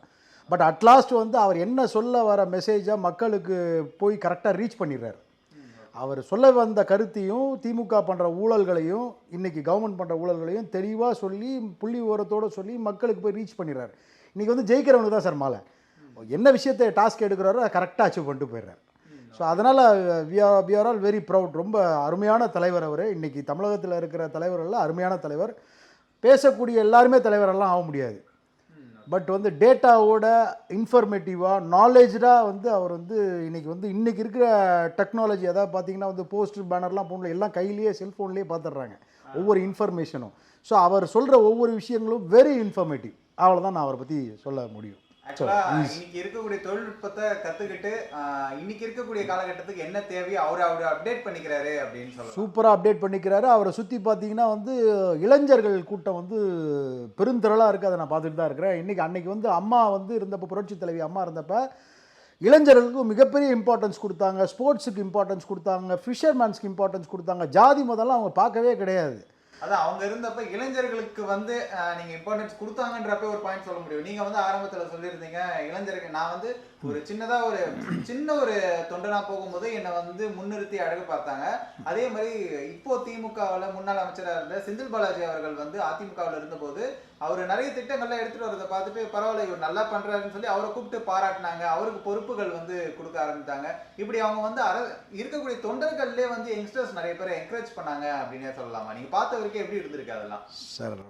பட் அட்லாஸ்ட் வந்து அவர் என்ன சொல்ல வர மெசேஜாக மக்களுக்கு போய் கரெக்டாக ரீச் பண்ணிடுறாரு. அவர் சொல்ல வந்த கருத்தையும் திமுக பண்ணுற ஊழல்களையும் இன்றைக்கி கவர்மெண்ட் பண்ணுற ஊழல்களையும் தெளிவாக சொல்லி புள்ளி விவரத்தோடு சொல்லி மக்களுக்கு போய் ரீச் பண்ணிடுறாரு. இன்றைக்கி வந்து ஜெயிக்கிறவனுக்கு தான் சார் மாலை. என்ன விஷயத்தை டாஸ்க் எடுக்கிறாரோ அதை கரெக்டாக அச்சீவ் பண்ணிட்டு போயிடுறாரு. ஸோ அதனால் we are we are all very proud ரொம்ப அருமையான தலைவர் அவர். இன்றைக்கி தமிழகத்தில் இருக்கிற தலைவர்கள் அருமையான தலைவர். பேசக்கூடிய எல்லாருமே தலைவரெல்லாம் ஆக முடியாது. பட் வந்து டேட்டாவோட இன்ஃபர்மேட்டிவாக நாலேஜாக வந்து அவர் வந்து இன்றைக்கி வந்து இன்றைக்கி இருக்கிற டெக்னாலஜி அதாவது பார்த்தீங்கன்னா வந்து போஸ்டர் பேனர்லாம் போன எல்லாம் கையிலேயே செல்ஃபோன்லேயே பார்த்துடுறாங்க ஒவ்வொரு இன்ஃபர்மேஷனும் ஸோ அவர் சொல்கிற ஒவ்வொரு விஷயங்களும் வெரி இன்ஃபர்மேட்டிவ் அவ்வளோதான் நான் அவரை பற்றி சொல்ல முடியும். ஆக்சுவலா இன்னைக்கு இருக்கக்கூடிய தொழில்நுட்பத்தை கத்துக்கிட்டு ஆஹ், இன்னைக்கு இருக்கக்கூடிய காலகட்டத்துக்கு என்ன தேவையோ அவர் அவர் அப்டேட் பண்ணிக்கிறாரு அப்படின்னு சொல்லலாம். சூப்பராக அப்டேட் பண்ணிக்கிறாரு. அவரை சுற்றி பார்த்தீங்கன்னா வந்து இளைஞர்கள் கூட்டம் வந்து பெருந்திரளாக இருக்குது அதை நான் பார்த்துட்டு தான் இருக்கிறேன். இன்றைக்கி அன்னைக்கு வந்து அம்மா வந்து இருந்தப்போ புரட்சி தலைவி அம்மா இருந்தப்ப இளைஞர்களுக்கு மிகப்பெரிய இம்பார்ட்டன்ஸ் கொடுத்தாங்க. ஸ்போர்ட்ஸுக்கு இம்பார்ட்டன்ஸ் கொடுத்தாங்க. ஃபிஷர்மேன்ஸ்க்கு இம்பார்ட்டன்ஸ் கொடுத்தாங்க. ஜாதி மதம்லாம் அவங்க பார்க்கவே கிடையாது. அதான் அவங்க இருந்தப்ப இளைஞர்களுக்கு வந்து நீங்க இம்பார்ட்டன்ஸ் கொடுத்தாங்கன்றப்ப ஒரு பாயிண்ட் சொல்ல முடியும். நீங்க வந்து ஆரம்பத்துல சொல்லியிருந்தீங்க இளைஞர்கள் நான் வந்து ஒரு சின்னதா ஒரு சின்ன ஒரு தொண்டனா போகும்போது என்னை வந்து முன்னிறுத்தி அழகு பார்த்தாங்க. அதே மாதிரி இப்போ திமுகவில் முன்னாள் அமைச்சராக இருந்த செந்தில் பாலாஜி அவர்கள் வந்து அதிமுகவில் இருந்தபோது அவர் நிறைய திட்டங்கள்லாம் எடுத்துட்டு வரதை பார்த்துட்டு பரவாயில்ல இவர் நல்லா பண்றாருன்னு சொல்லி அவரை கூப்பிட்டு பாராட்டினாங்க. அவருக்கு பொறுப்புகள் வந்து கொடுக்க ஆரம்பித்தாங்க. இப்படி அவங்க வந்து அர இருக்கக்கூடிய தொண்டர்கள்லேயே வந்து யங்ஸ்டர்ஸ் நிறைய பேரை என்கரேஜ் பண்ணாங்க அப்படின்னே சொல்லலாமா? நீங்க பார்த்த வரைக்கும் எப்படி இருந்திருக்கு அதெல்லாம்? சார்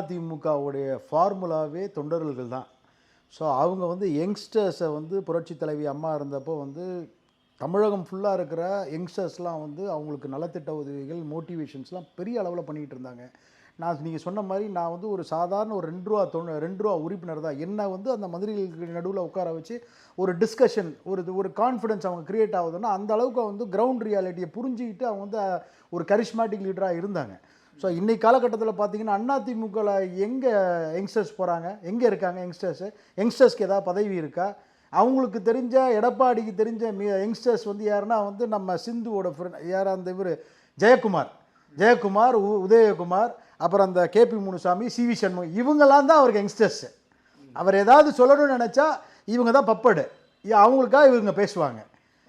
அதிமுகவுடைய ஃபார்முலாவே தொண்டர்கள் தான் ஸோ அவங்க வந்து யங்ஸ்டர்ஸை வந்து புரட்சி தலைவி அம்மா இருந்தப்போ வந்து தமிழகம் ஃபுல்லாக இருக்கிற யங்ஸ்டர்ஸ்லாம் வந்து அவங்களுக்கு நலத்திட்ட உதவிகள் மோட்டிவேஷன்ஸ்லாம் பெரிய அளவில் பண்ணிக்கிட்டு இருந்தாங்க. நான் நீங்கள் சொன்ன மாதிரி நான் வந்து ஒரு சாதாரண ஒரு ரெண்டு ரூபா தொண்ணு ரெண்டு ரூபா உறுப்பினர் தான். என்னை வந்து அந்த மந்திரிகளுக்கு நடுவில் உட்கார வச்சு ஒரு டிஸ்கஷன் ஒரு ஒரு கான்ஃபிடன்ஸ் அவங்க கிரியேட் ஆகுதுன்னா அந்த அளவுக்கு வந்து கிரவுண்ட் ரியாலிட்டியை புரிஞ்சுக்கிட்டு அவங்க வந்து ஒரு கரிஷ்மேட்டிக் லீடராக இருந்தாங்க. ஸோ இன்றைக்கி காலகட்டத்தில் பார்த்தீங்கன்னா அதிமுகவில் எங்கே யங்ஸ்டர்ஸ் போகிறாங்க எங்கே இருக்காங்க யங்ஸ்டர்ஸு யங்ஸ்டர்ஸ்க்கு ஏதாவது பதவி இருக்கா? அவங்களுக்கு தெரிஞ்ச எடப்பாடிக்கு தெரிஞ்ச மி யங்ஸ்டர்ஸ் வந்து யாருன்னா வந்து நம்ம சிந்துவோட ஃப்ரெண்ட் யார் அந்த இவர்? ஜெயக்குமார். ஜெயக்குமார் உ- உதயகுமார் அப்புறம் அந்த கேபி முனுசாமி சிவி சண்முகம் இவங்கெல்லாம் தான் அவருக்கு யங்ஸ்டர்ஸு அவர் ஏதாவது சொல்லணும்னு நினச்சா இவங்க தான் பப்படு. அவங்களுக்காக இவங்க பேசுவாங்க.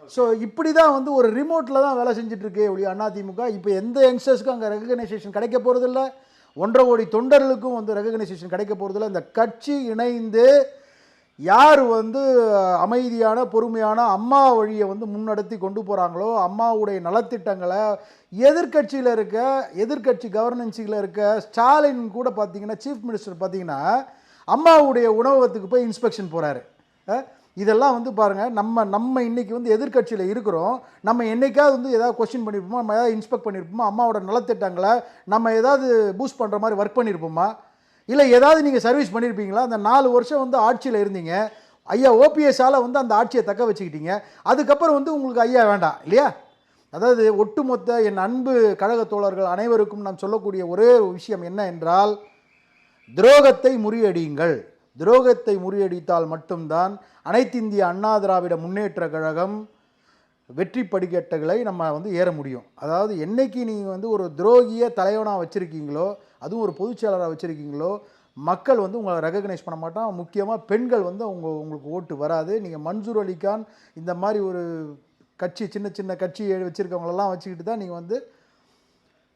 ஸோ இப்படி தான் வந்து ஒரு ரிமோட்டில் தான் வேலை செஞ்சுட்ருக்கு இருக்கே ஒளி அதிமுக இப்போ எந்த யங்ஸ்டர்ஸ்க்கும் அங்கே ரெகக்னைசேஷன் கிடைக்க போகிறதில்ல ஒன்றரை கோடி தொண்டர்களுக்கும் வந்து ரெகக்னைசேஷன் கிடைக்க போகிறதில்ல இந்த கட்சி இணைந்து யார் வந்து அமைதியான பொறுமையான அம்மா வழியை வந்து முன்னடத்தி கொண்டு போகிறாங்களோ அம்மாவுடைய நலத்திட்டங்களை எதிர்க்கட்சியில் இருக்க எதிர்க்கட்சி கவர்னன்சியில் இருக்க ஸ்டாலின் கூட பார்த்தீங்கன்னா சீஃப் மினிஸ்டர் பார்த்தீங்கன்னா அம்மாவுடைய உணவகத்துக்கு போய் இன்ஸ்பெக்ஷன் போகிறாரு இதெல்லாம் வந்து பாருங்கள் நம்ம நம்ம இன்னைக்கு வந்து எதிர்க்கட்சியில் இருக்கிறோம். நம்ம என்னைக்காவது வந்து ஏதாவது கொஸ்டின் பண்ணியிருப்போமா நம்ம ஏதாவது இன்ஸ்பெக்ட் பண்ணியிருப்போமா அம்மாவோட நலத்திட்டங்களை நம்ம ஏதாவது பூஸ்ட் பண்ணுற மாதிரி ஒர்க் பண்ணியிருப்போமா இல்லை ஏதாவது நீங்கள் சர்வீஸ் பண்ணியிருப்பீங்களா அந்த நாலு வருஷம் வந்து ஆட்சியில் இருந்தீங்க. ஐயா ஓபிஎஸ்ஸால் வந்து அந்த ஆட்சியை தக்க வச்சுக்கிட்டீங்க. அதுக்கப்புறம் வந்து உங்களுக்கு ஐயா வேண்டாம் இல்லையா? அதாவது ஒட்டுமொத்த என் அன்பு கழக தோழர்கள் அனைவருக்கும் நான் சொல்லக்கூடிய ஒரே விஷயம் என்ன என்றால் துரோகத்தை முறியடியுங்கள். துரோகத்தை முறியடித்தால் மட்டும்தான் அனைத்திந்திய அண்ணா திராவிட முன்னேற்ற கழகம் வெற்றி படிக்கட்டுகளை நம்ம வந்து ஏற முடியும். அதாவது என்னைக்கு நீங்கள் வந்து ஒரு துரோகிய தலைவனாக வச்சுருக்கீங்களோ அதுவும் ஒரு பொதுச்செயலராக வச்சுருக்கீங்களோ மக்கள் வந்து உங்களை ரெகக்னைஸ் பண்ண மாட்டான் முக்கியமாக பெண்கள் வந்து அவங்க உங்களுக்கு ஓட்டு வராது. நீங்கள் மன்சூர் அலிகான் இந்த மாதிரி ஒரு கட்சி சின்ன சின்ன கட்சி வச்சுருக்கவங்களெல்லாம் வச்சுக்கிட்டு தான் நீங்கள் வந்து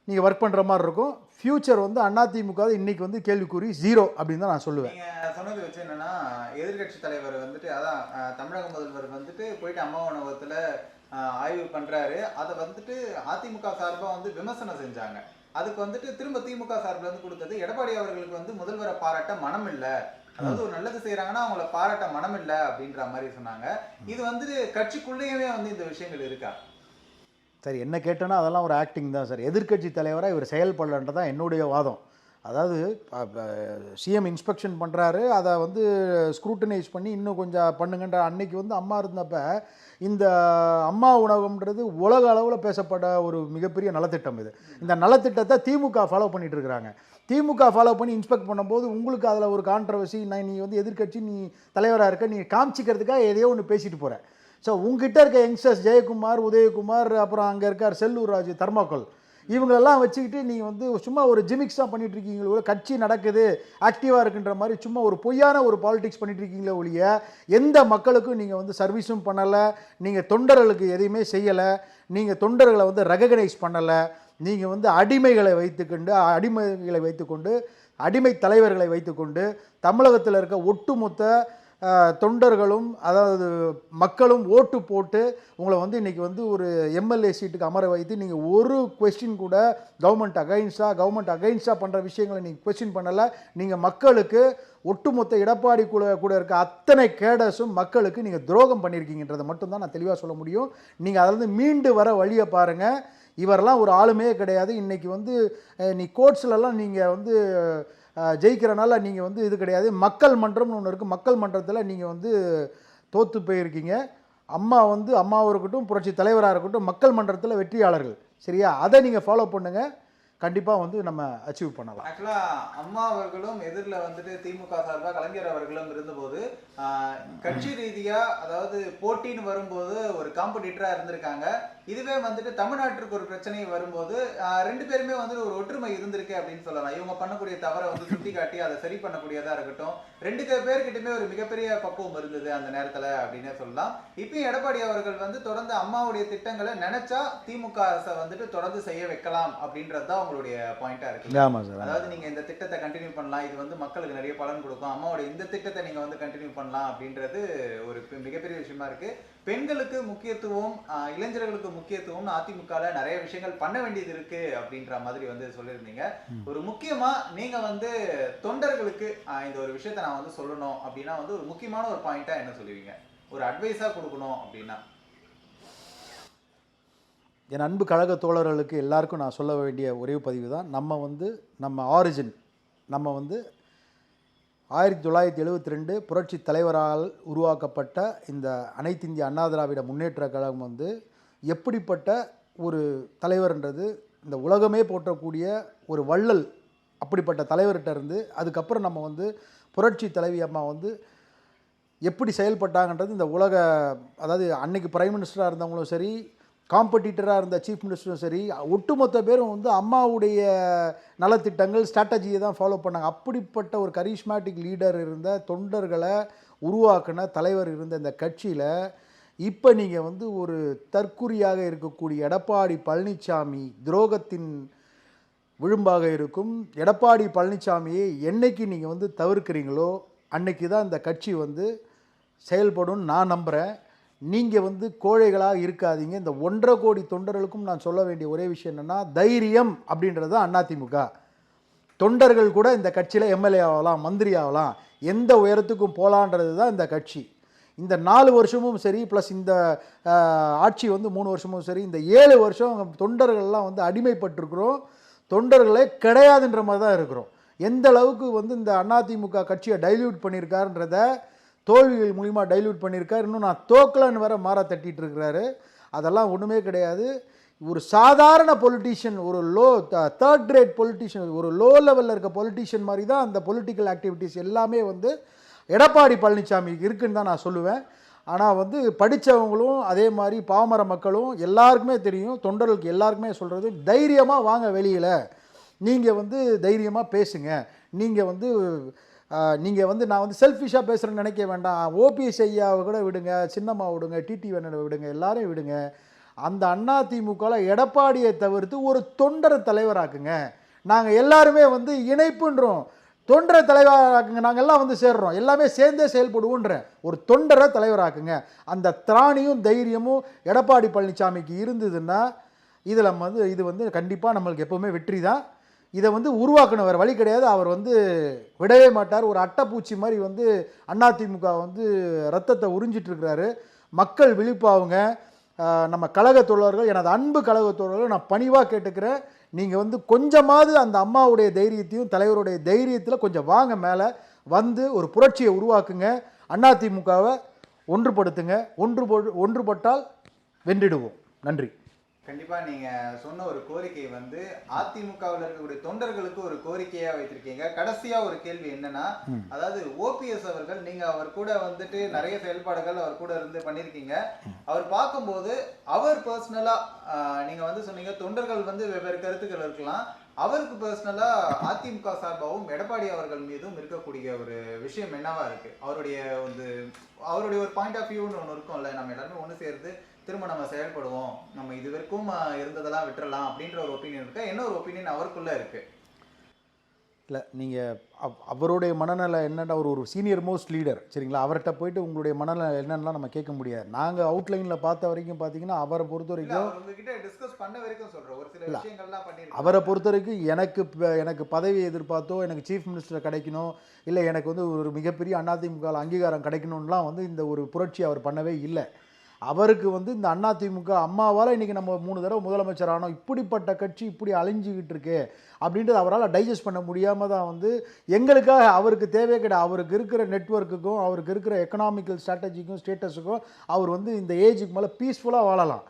நீங்கள் ஒர்க் பண்ணுற மாதிரி இருக்கும். ஃப்யூச்சர் வந்து அதிமுக இன்னைக்கு வந்து கேள்விக்குறி ஜீரோ அப்படின்னு தான் நான் சொல்லுவேன். சொன்னது வச்சு என்னன்னா எதிர்க்கட்சி தலைவர் வந்துட்டு அதான் தமிழக முதல்வர் வந்துட்டு போயிட்டு அம்மா உணவகத்தில் ஆய்வு பண்ணுறாரு அதை வந்துட்டு அதிமுக சார்பாக வந்து விமர்சனம் செஞ்சாங்க. அதுக்கு வந்துட்டு திரும்ப திமுக சார்பில் வந்து கொடுத்தது எடப்பாடி அவர்களுக்கு வந்து முதல்வரை பாராட்ட மனம் இல்லை. அதாவது ஒரு நல்லது செய்யறாங்கன்னா அவங்கள பாராட்ட மனம் இல்லை அப்படின்ற மாதிரி சொன்னாங்க. இது வந்துட்டு கட்சிக்குள்ளேயுமே வந்து இந்த விஷயங்கள் இருக்கா? சார் என்ன கேட்டேன்னா அதெல்லாம் ஒரு ஆக்டிங் தான் சார். எதிர்க்கட்சி தலைவராக இவர் செயல்படலன்றதான் என்னுடைய வாதம். அதாவது சிஎம் இன்ஸ்பெக்ஷன் பண்ணுறாரு அதை வந்து ஸ்க்ரூட்டனைஸ் பண்ணி இன்னும் கொஞ்சம் பண்ணுங்கன்ற அன்னைக்கு வந்து அம்மா இருந்தப்ப இந்த அம்மா உணவகம்ன்றது உலக அளவில் பேசப்பட ஒரு மிகப்பெரிய நலத்திட்டம் இது. இந்த நலத்திட்டத்தை திமுக ஃபாலோ பண்ணிகிட்டு இருக்கிறாங்க. திமுக ஃபாலோ பண்ணி இன்ஸ்பெக்ட் பண்ணும்போது உங்களுக்கு அதில் ஒரு கான்ட்ரவர்சி நான் நீ வந்து எதிர்க்கட்சி நீ தலைவராக இருக்க நீ காமிச்சிக்கிறதுக்காக எதையோ ஒன்று பேசிட்டு போகிற ஸோ உங்ககிட்ட இருக்க யங்ஸ்டர்ஸ் ஜெயக்குமார் உதயகுமார் அப்புறம் அங்கே இருக்கார் செல்லூர் ராஜு தர்மாக்கோல் இவங்களெல்லாம் வச்சுக்கிட்டு நீங்கள் வந்து சும்மா ஒரு ஜிமிக்ஸாக பண்ணிட்டு இருக்கீங்களோ கட்சி நடக்குது ஆக்டிவாக இருக்குன்ற மாதிரி சும்மா ஒரு பொய்யான ஒரு பாலிடிக்ஸ் பண்ணிட்டு இருக்கீங்களே ஒழிய எந்த மக்களுக்கும் நீங்கள் வந்து சர்வீஸும் பண்ணலை நீங்கள் தொண்டர்களுக்கு எதையுமே செய்யலை நீங்கள் தொண்டர்களை வந்து ரெகக்னைஸ் பண்ணலை நீங்கள் வந்து அடிமைகளை வைத்துக்கொண்டு அடிமைகளை வைத்துக்கொண்டு அடிமை தலைவர்களை வைத்துக்கொண்டு தமிழகத்தில் இருக்க ஒட்டுமொத்த தொண்டர்களும் அதாவது மக்களும் ஓட்டு போட்டு உங்களை வந்து இன்றைக்கி வந்து ஒரு எம்எல்ஏ சீட்டுக்கு அமர வைத்து நீங்கள் ஒரு கொஸ்டின் கூட கவர்மெண்ட் அகைன்ஸ்டாக கவர்மெண்ட் அகைன்ஸ்டாக பண்ணுற விஷயங்களை நீங்கள் கொஸ்டின் பண்ணலை. நீங்கள் மக்களுக்கு ஒட்டுமொத்த எடப்பாடி கூட கூட இருக்க அத்தனை கேடஸும் மக்களுக்கு நீங்கள் துரோகம் பண்ணியிருக்கீங்கன்றதை மட்டும்தான் நான் தெளிவாக சொல்ல முடியும். நீங்கள் அதிலிருந்து மீண்டு வர வழியை பாருங்கள் இவரெல்லாம் ஒரு ஆளுமே கிடையாது. இன்றைக்கி வந்து நீ கோர்ட்ஸ்லலாம் நீங்கள் வந்து ஜெயிக்கிறனால நீங்கள் வந்து இது கிடையாது. மக்கள் மன்றம்னு ஒன்று இருக்குது மக்கள் மன்றத்தில் நீங்கள் வந்து தோற்று போயிருக்கீங்க. அம்மா வந்து அம்மாவாக இருக்கட்டும் புரட்சி தலைவராக இருக்கட்டும் மக்கள் மன்றத்தில் வெற்றியாளர்கள். சரியா? அதை நீங்கள் ஃபாலோ பண்ணுங்கள் கண்டிப்பாக வந்து நம்ம அச்சீவ் பண்ணலாம். ஆக்சுவலாக அம்மா அவர்களும் எதிரில் வந்துட்டு திமுக சார்பாக கலைஞர் அவர்களும் இருந்தபோது கட்சி ரீதியாக அதாவது போட்டின்னு வரும்போது ஒரு காம்படிட்டராக இருந்திருக்காங்க. இதுவே வந்துட்டு தமிழ்நாட்டிற்கு ஒரு பிரச்சனை வரும்போது ரெண்டு பேருமே வந்து ஒரு ஒற்றுமை இருந்திருக்கு அப்படின்னு சொல்லலாம். இவங்க பண்ணக்கூடிய தவறை வந்து சுட்டி காட்டி அதை சரி பண்ணக்கூடியதா இருக்கட்டும். ரெண்டு பேர்கிட்டயுமே ஒரு மிகப்பெரிய பக்குவம் இருந்தது அந்த நேரத்துல அப்படின்னே சொல்லலாம். இப்பயும் எடப்பாடி அவர்கள் வந்து தொடர்ந்து அம்மாவுடைய திட்டங்களை நினைச்சா திமுக அரசை வந்துட்டு தொடர்ந்து செய்ய வைக்கலாம் அப்படின்றது தான் உங்களுடைய பாயிண்டா இருக்கு. அதாவது நீங்க இந்த திட்டத்தை கண்டினியூ பண்ணலாம். இது வந்து மக்களுக்கு நிறைய பலன் கொடுக்கும். அம்மாவோட இந்த திட்டத்தை நீங்க வந்து கண்டினியூ பண்ணலாம் அப்படின்றது ஒரு மிகப்பெரிய விஷயமா இருக்கு. பெண்களுக்கு முக்கியத்துவம் இளைஞர்களுக்கு முக்கியத்துவம் அதிமுகல நிறைய விஷயங்கள் பண்ண வேண்டியது இருக்கு அப்படின்ற மாதிரி வந்து சொல்லியிருந்தீங்க. ஒரு முக்கியமா நீங்க வந்து தொண்டர்களுக்கு இந்த ஒரு விஷயத்த நான் வந்து சொல்லணும் அப்படின்னா வந்து ஒரு முக்கியமான ஒரு பாயிண்டா என்ன சொல்லுவீங்க? ஒரு அட்வைஸா கொடுக்கணும் அப்படின்னா. என் அன்பு கழக தோழர்களுக்கு எல்லாருக்கும் நான் சொல்ல வேண்டிய ஒரே பதிவு தான் நம்ம வந்து நம்ம ஆரிஜின் நம்ம வந்து ஆயிரத்தி தொள்ளாயிரத்தி எழுபத்தி ரெண்டு புரட்சி தலைவரால் உருவாக்கப்பட்ட இந்த அனைத்து இந்திய அண்ணா திராவிட முன்னேற்ற கழகம் வந்து எப்படிப்பட்ட ஒரு தலைவர்ன்றது இந்த உலகமே போற்றக்கூடிய ஒரு வள்ளல் அப்படிப்பட்ட தலைவர்கிட்ட இருந்து அதுக்கப்புறம் நம்ம வந்து புரட்சி தலைவி அம்மா வந்து எப்படி செயல்பட்டாங்கன்றது இந்த உலக அதாவது அன்னைக்கு பிரைம் மினிஸ்டராக இருந்தவங்களும் சரி காம்படிட்டராக இருந்த சீஃப் மினிஸ்டரும் சரி ஒட்டுமொத்த பேரும் வந்து அம்மாவுடைய நலத்திட்டங்கள் ஸ்ட்ராட்டஜியை தான் ஃபாலோ பண்ணாங்க. அப்படிப்பட்ட ஒரு கரிஷ்மேட்டிக் லீடர் இருந்த தொண்டர்களை உருவாக்கின தலைவர் இருந்த இந்த கட்சியில் இப்போ நீங்கள் வந்து ஒரு தற்குறியாக இருக்கக்கூடிய எடப்பாடி பழனிசாமி துரோகத்தின் விழும்பாக இருக்கும். எடப்பாடி பழனிசாமியை என்னைக்கு நீங்கள் வந்து தவிர்க்கிறீங்களோ அன்னைக்கு தான் இந்த கட்சி வந்து செயல்படும் நான் நம்புகிறேன் நீங்கள் வந்து கோழைகளாக இருக்காதீங்க. இந்த ஒன்றரை கோடி தொண்டர்களுக்கும் நான் சொல்ல வேண்டிய ஒரே விஷயம் என்னென்னா தைரியம் அப்படின்றது தான் அதிமுக. தொண்டர்கள் கூட இந்த கட்சியில் எம்எல்ஏ ஆகலாம் மந்திரி ஆகலாம். எந்த உயரத்துக்கும் போகலான்றது தான் இந்த கட்சி. இந்த நாலு வருஷமும் சரி ப்ளஸ் இந்த ஆட்சி வந்து மூணு வருஷமும் சரி இந்த ஏழு வருஷம் தொண்டர்கள்லாம் வந்து அடிமைப்பட்டிருக்கிறோம். தொண்டர்களே கிடையாதுன்ற மாதிரி தான் இருக்கிறோம். எந்த அளவுக்கு வந்து இந்த அதிமுக கட்சியை டைல்யூட் பண்ணியிருக்காருன்றத தோல்விகள் மூலிமா டைல்யூட் பண்ணியிருக்காரு. இன்னும் நான் தோக்கலன்னு வேற மாற தட்டிட்டு இருக்கிறாரு அதெல்லாம் ஒன்றுமே கிடையாது. ஒரு சாதாரண பொலிட்டீஷியன் ஒரு லோ தேர்ட் கிரேட் பொலிட்டீஷியன் ஒரு லோ லெவலில் இருக்க பொலிட்டீஷியன் மாதிரி தான் அந்த பொலிட்டிக்கல் ஆக்டிவிட்டீஸ் எல்லாமே வந்து எடப்பாடி பழனிசாமி இருக்குன்னு தான் நான் சொல்லுவேன். ஆனால் வந்து படித்தவங்களும் அதே மாதிரி பாமர மக்களும் எல்லாருக்குமே தெரியும். தொண்டர்களுக்கு எல்லாருக்குமே சொல்கிறது தைரியமாக வாங்க வெளியில். நீங்கள் வந்து தைரியமாக பேசுங்க. நீங்கள் வந்து நீங்கள் வந்து நான் வந்து செல்ஃபிஷாக பேசுகிறேன்னு நினைக்க வேண்டாம். ஓபிஎஸ் ஐயாவை கூட விடுங்க சின்னம்மா விடுங்க டிடி வேணனை விடுங்க எல்லாரையும் விடுங்க. அந்த அண்ணா திமுகவில் எடப்பாடியை தவிர்த்து ஒரு தொண்டரை தலைவராக்குங்க. நாங்கள் எல்லாருமே வந்து இணைப்புன்றோம். தொண்டரை தலைவராக்குங்க நாங்கள் எல்லாம் வந்து சேர்றோம். எல்லாமே சேர்ந்தே செயல்படுவோன்ற ஒரு தொண்டரை தலைவராக்குங்க. அந்த திராணியும் தைரியமும் எடப்பாடி பழனிசாமிக்கு இருந்ததுன்னா இதில் வந்து இது வந்து கண்டிப்பாக நம்மளுக்கு எப்போவுமே வெற்றி தான் இதை வந்து உருவாக்கணும் வேறு வழி கிடையாது. அவர் வந்து விடவே மாட்டார். ஒரு அட்டைப்பூச்சி மாதிரி வந்து அதிமுக வந்து ரத்தத்தை உறிஞ்சிட்ருக்கிறாரு மக்கள் விழிப்பாவுங்க நம்ம கழக தோழர்கள் எனது அன்பு கழக தோழர்கள் நான் பணிவாக கேட்டுக்கிறேன். நீங்கள் வந்து கொஞ்சமாவது அந்த அம்மாவுடைய தைரியத்தையும் தலைவருடைய தைரியத்தில் கொஞ்சம் வாங்க மேலே வந்து ஒரு புரட்சியை உருவாக்குங்க. அதிமுகவை ஒன்றுபடுத்துங்க. ஒன்று ஒன்றுபட்டால் வென்றிடுவோம். நன்றி. கண்டிப்பா நீங்க சொன்ன ஒரு கோரிக்கை வந்து அதிமுகவில் இருக்கக்கூடிய தொண்டர்களுக்கு ஒரு கோரிக்கையா வைத்திருக்கீங்க. கடைசியா ஒரு கேள்வி என்னன்னா அதாவது ஓபிஎஸ் அவர்கள் நீங்க அவர் கூட வந்துட்டு நிறைய செயல்பாடுகள் அவர் கூட இருந்து பண்ணிருக்கீங்க. அவர் பார்க்கும்போது அவர் பர்சனலா நீங்க வந்து சொன்னீங்க தொண்டர்கள் வந்து வெவ்வேறு கருத்துக்கள் இருக்கலாம். அவருக்கு பர்சனலா அதிமுக சார்பாகவும் எடப்பாடி அவர்கள் மீதும் இருக்கக்கூடிய ஒரு விஷயம் என்னவா இருக்கு? அவருடைய வந்து அவருடைய ஒரு பாயிண்ட் ஆஃப் வியூன்னு ஒன்று இருக்கும்ல நம்ம எல்லாருமே ஒன்று சேர்ந்து திரும்ப நம்ம செயல்படுவோம் நம்ம இது வரைக்கும் இருந்ததெல்லாம் விட்டுறலாம் அப்படின்ற ஒரு ஒப்பீனியன் இருக்கு? என்ன ஒரு ஒப்பீனியன் அவருக்குள்ள இருக்கு? இல்லை நீங்கள் அவ் அவருடைய மனநல என்னென்ன ஒரு ஒரு சீனியர் மோஸ்ட் லீடர் சரிங்களா? அவர்கிட்ட போயிட்டு உங்களுடைய மனநல என்னென்னலாம் நம்ம கேட்க முடியாது. நாங்கள் அவுட்லைனில் பார்த்த வரைக்கும் பார்த்தீங்கன்னா அவரை பொறுத்த வரைக்கும் அவர் டிஸ்கஸ் பண்ண வரைக்கும் அவரை பொறுத்த வரைக்கும் எனக்கு எனக்கு பதவி எதிர்பார்த்தோ எனக்கு சீஃப் மினிஸ்டர் கிடைக்கணும் இல்லை எனக்கு வந்து ஒரு மிகப்பெரிய அதிமுக அங்கீகாரம் கிடைக்கணும்லாம் வந்து இந்த ஒரு புரட்சி அவர் பண்ணவே இல்லை. அவருக்கு வந்து இந்த அண்ணா திமுக அம்மாவால் இன்றைக்கி நம்ம மூணு தடவை முதலமைச்சர் ஆனோம். இப்படிப்பட்ட கட்சி இப்படி அழிஞ்சிக்கிட்டு இருக்கு அப்படின்றது அவரால் டைஜஸ்ட் பண்ண முடியாமல் தான் வந்து எங்களுக்காக அவருக்கு தேவையே கிடையாது. அவருக்கு இருக்கிற நெட்வொர்க்குக்கும் அவருக்கு இருக்கிற எக்கனாமிக்கல் ஸ்ட்ராட்டஜிக்கும் ஸ்டேட்டஸுக்கும் அவர் வந்து இந்த ஏஜுக்கு மேலே பீஸ்ஃபுல்லாக வாழலாம்.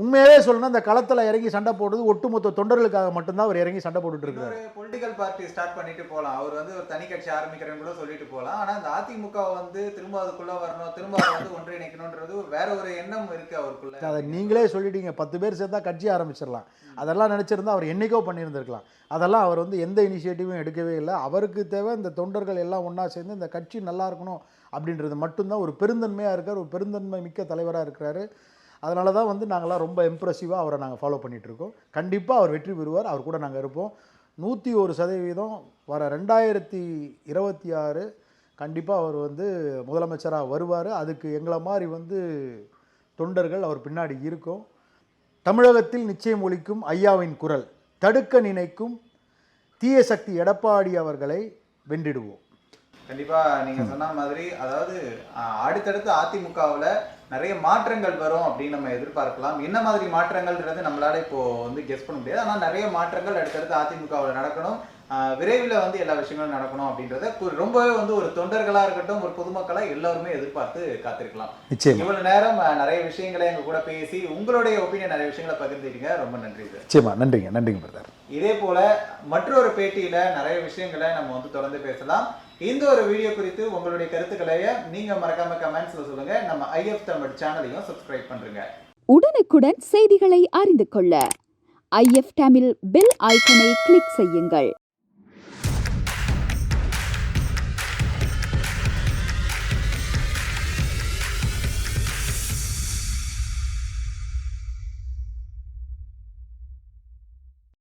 உண்மையாகவே சொல்லணும்னா இந்த களத்தில் இறங்கி சண்டை போடுறது ஒட்டுமொத்த தொண்டர்களுக்காக மட்டும்தான் அவர் இறங்கி சண்டை போட்டுட்டு இருக்காரு பொலிட்டிக்கல் பார்ட்டி ஸ்டார்ட் பண்ணிட்டு போகலாம் அவர் வந்து ஒரு தனி கட்சி ஆரம்பிக்கிறேன்னு கூட சொல்லிட்டு போகலாம் ஆனா இந்த அதிமுக வந்து திரும்ப அதுக்குள்ள வரணும் திரும்ப அதை வந்து ஒன்றிணைக்கணும்ன்றது வேற ஒரு எண்ணம் இருக்கு அவருக்குள்ள. அதை நீங்களே சொல்லிட்டீங்க. பத்து பேர் சேர்ந்தா கட்சி ஆரம்பிச்சிடலாம். அதெல்லாம் நினச்சிருந்தா அவர் என்னைக்கோ பண்ணியிருந்திருக்கலாம். அதெல்லாம் அவர் வந்து எந்த இனிஷியேட்டிவும் எடுக்கவே இல்லை. அவருக்கு தேவை இந்த தொண்டர்கள் எல்லாம் ஒன்றா சேர்ந்து இந்த கட்சி நல்லா இருக்கணும் அப்படின்றது மட்டும்தான். ஒரு பெருந்தன்மையாக இருக்கார். ஒரு பெருந்தன்மை மிக்க தலைவராக இருக்கிறாரு. அதனால தான் வந்து நாங்களாம் ரொம்ப இம்ப்ரெசிவாக அவரை நாங்கள் ஃபாலோ பண்ணிகிட்ருக்கோம் கண்டிப்பாக அவர் வெற்றி பெறுவார். அவர் கூட நாங்கள் இருப்போம். நூற்றி ஒரு சதவீதம் வர ரெண்டாயிரத்தி இருபத்தி ஆறு கண்டிப்பாக அவர் வந்து முதலமைச்சராக வருவார். அதுக்கு எங்களை மாதிரி வந்து தொண்டர்கள் அவர் பின்னாடி இருக்கும். தமிழகத்தில் நிச்சயம் ஒழிக்கும் ஐயாவின் குரல் தடுக்க நினைக்கும் தீய சக்தி எடப்பாடி அவர்களை வென்றிடுவோம். கண்டிப்பா நீங்க சொன்ன மாதிரி அதாவது அடுத்தடுத்து அதிமுகவுல நிறைய மாற்றங்கள் வரும் அப்படின்னு நம்ம எதிர்பார்க்கலாம். என்ன மாதிரி மாற்றங்கள்ன்றது நம்மளால இப்போ வந்து கெஸ் பண்ண முடியாது. ஆனா நிறைய மாற்றங்கள் அடுத்தடுத்து அதிமுகவுல நடக்கணும். விரைவில் வந்து எல்லா விஷயங்களும் நடக்கணும் அப்படின்றத ரொம்பவே வந்து ஒரு தொண்டர்களா இருக்கட்டும் ஒரு பொதுமக்களா எல்லாருமே எதிர்பார்த்து காத்திருக்கலாம். இவ்வளவு நேரம் நிறைய விஷயங்களை எங்க கூட பேசி உங்களுடைய ஒப்பீனியன் நிறைய விஷயங்களை பகிர்ந்துட்டீங்க. ரொம்ப நன்றி சார். நிச்சயமா. நன்றிங்க. நன்றிங்க பிரதர் இதே போல மற்றொரு பேட்டியில நிறைய விஷயங்களை நம்ம வந்து தொடர்ந்து பேசலாம். இந்த ஒரு வீடியோ குறித்து உங்களுடைய கருத்துக்களை நீங்க மறக்காம கமெண்ட்ஸ்ல சொல்லுங்க. நம்ம ஐஎஃப் தமிழ் சேனலையும் சப்ஸ்கிரைப் பண்றீங்க. உடனுக்குடன் செய்திகளை அறிந்து கொள்ள ஐஎஃப் தமிழ் பெல் ஐக்கனை கிளிக் செய்யுங்கள்.